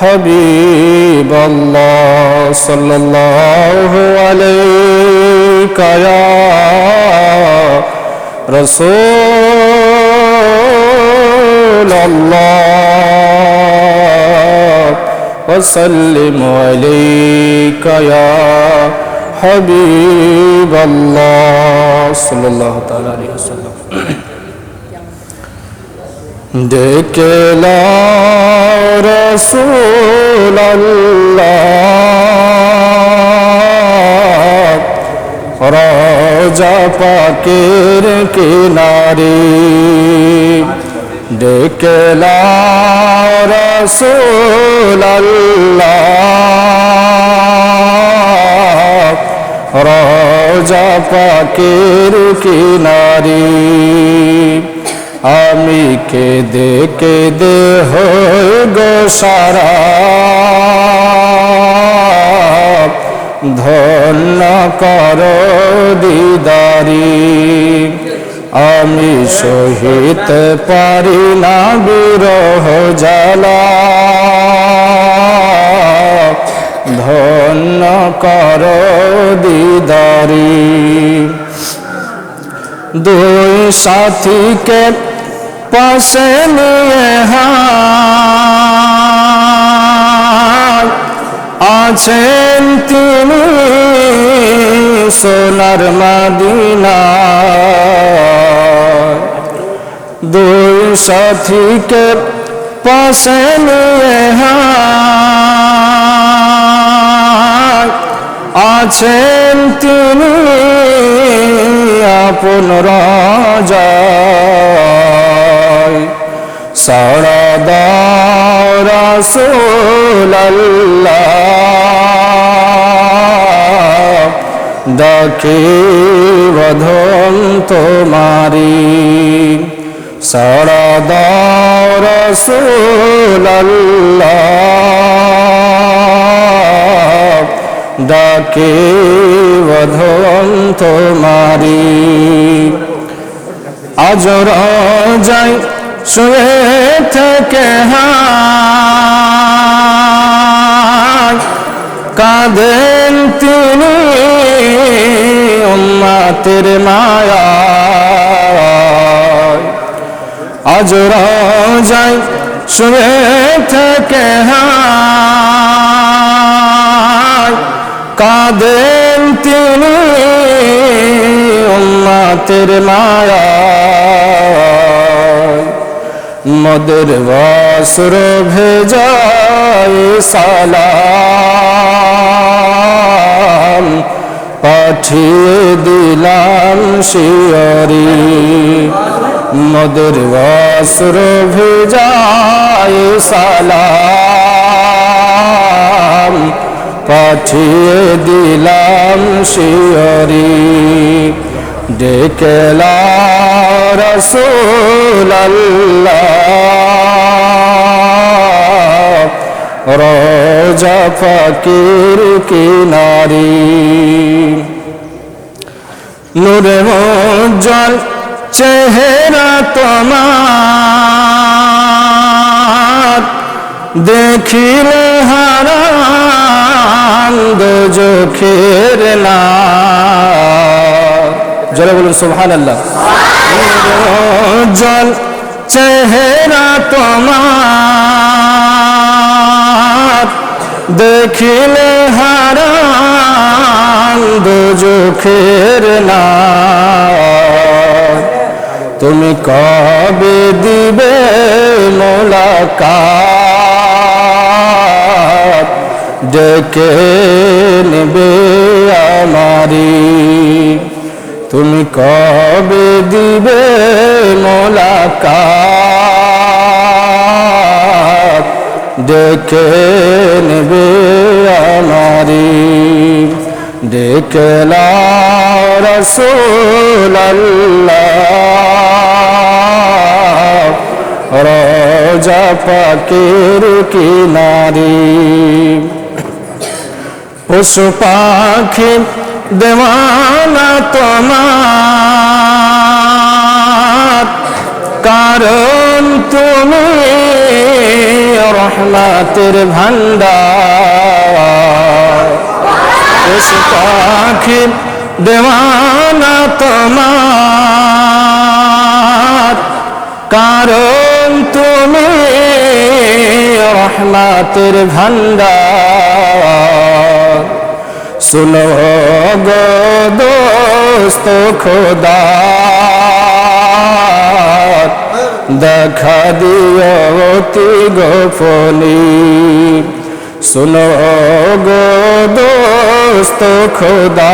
حبیب اللہ صلی اللہ علیہ یا رسول اللہ وسلم علیہ یا حبیب اللہ صلی اللہ تعالی علیہ وسلم ডেকেলা রসুল রাজা পাকের কিনারে ডেকেলা রসুল রাজা পাকের কিনারে আমি কেঁদে কেঁদে হই গো ধন্য কর দিদারি। আমি সহিত পারি না বিরহ জ্বালা। ধন্য কর দিদারি। দুই সাথীকে পাশে নিয়ে হায় আছেন তিনি সোনার মাদিনা দুই সাথীকে পাশে নিয়ে হায় আছেন তিনি আপন রাজায় সারা দারাসুল্লাহ ডাকে বধন তোমারি। সারা দারাসুল্লাহ ডাকে বধন তোমারি। আজ রাজাই শুয়ে থেকে কাঁদেন তিনি উম্মাতের মায়া। আজ রাজাই শুয়ে থেকে কাঁদেন তিনি উম্মাতের মায়া। মদের বাসর ভেজায় সালাম পাঠিয়ে দিলাম শিয়রি। মদের বাসর ভেজায় সালাম পাঠিয়ে দিলাম শিয়রি। রসুল রোজা ফকির কিনারি নূরে? জল চেহারা তোমার। দেখিলে হারান চোখের না জলে বলুন সুবহান আল্লাহ জল চেহারা তোমার, দেখিলে হারান চোখের না তুমি কবে দিবে মোলাকাত? ডেকে নেবে আমারি। তুমি কবে দিবে মোলাকাত? ডেকে নেবে আমারি। ডেকেলা রসুল রোজা পাকের কিনারি। পশু পাখি দেওয়ানা তোমার কারণ তুমি রহমাতের ভান্ডার পাখি দেওয়ানা তোমার কারণ তুমি রহমাতের ভান্ডার सुनो गो दोस्त खुदा दखा दियो ती गोफनी सुनो गो दोस्त खुदा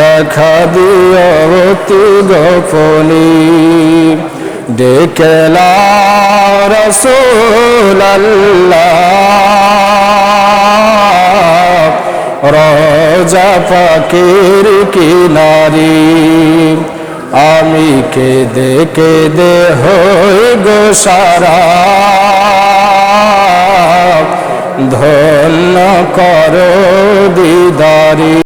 दखा दियो ती गोफनी डेकला रसूल अल्लाह রোজা পাকের কিনারি আমি কেদে কে দে হই গো সারা। ধন্য কর দিদারি।